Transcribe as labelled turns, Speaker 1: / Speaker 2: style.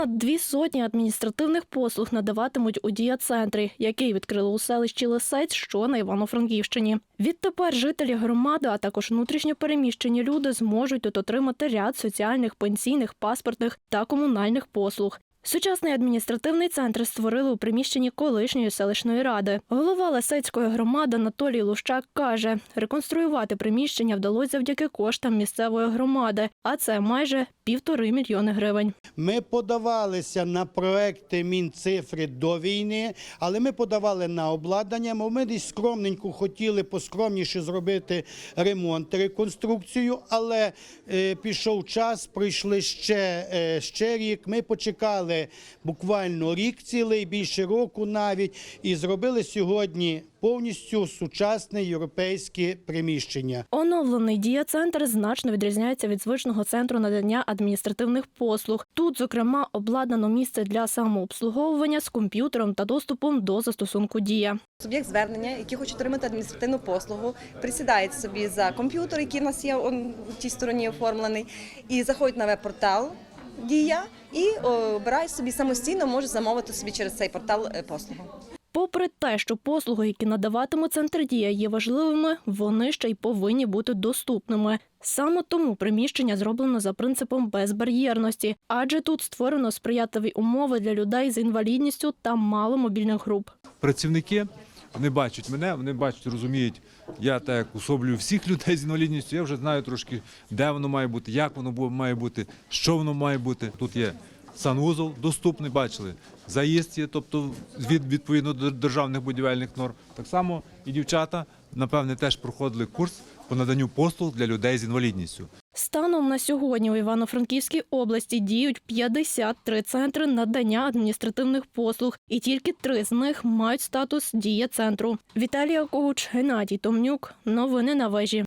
Speaker 1: Понад дві сотні адміністративних послуг надаватимуть у дія-центрі, який відкрили у селищі Лисець, що на Івано-Франківщині. Відтепер жителі громади, а також внутрішньо переміщені люди зможуть тут отримати ряд соціальних, пенсійних, паспортних та комунальних послуг. Сучасний адміністративний центр створили у приміщенні колишньої селищної ради. Голова Лисецької громади Анатолій Лущак каже, реконструювати приміщення вдалося завдяки коштам місцевої громади, а це майже півтори мільйони гривень.
Speaker 2: Ми подавалися на проекти Мінцифри до війни, але ми подавали на обладнання. бо Ми десь скромненько хотіли поскромніше зробити ремонт, реконструкцію, але е, пішов час, прийшли ще, е, ще рік. Ми почекали буквально рік цілий, більше року навіть, і зробили сьогодні повністю сучасне європейське приміщення.
Speaker 1: Оновлений дія-центр значно відрізняється від звичного центру надання адміністративних послуг. Тут, зокрема, обладнано місце для самообслуговування з комп'ютером та доступом до застосунку дія.
Speaker 3: Суб'єкт звернення, який хоче отримати адміністративну послугу, присідає собі за комп'ютер, який в нас є в тій стороні оформлений, і заходить на веб-портал Дія і обирає собі самостійно, може замовити собі через цей портал е, послугу.
Speaker 1: Попри те, що послуги, які надаватиме центр дія, є важливими, вони ще й повинні бути доступними. Саме тому приміщення зроблено за принципом безбар'єрності, адже тут створено сприятливі умови для людей з інвалідністю та маломобільних груп.
Speaker 4: працівники вони бачать мене, вони бачать, розуміють. Я так особлюю всіх людей з інвалідністю. Я вже знаю трошки, де воно має бути, як воно має бути, що воно має бути. Тут є санвузол доступний, бачили. Заїзд є, тобто від відповідно до державних будівельних норм. Так само і дівчата, напевне, теж проходили курс по наданню послуг для людей з інвалідністю.
Speaker 1: Станом на сьогодні у Івано-Франківській області діють 53 центри надання адміністративних послуг, і тільки три з них мають статус дія центру. Віталія Когуч, Геннадій Томнюк. Новини на вежі.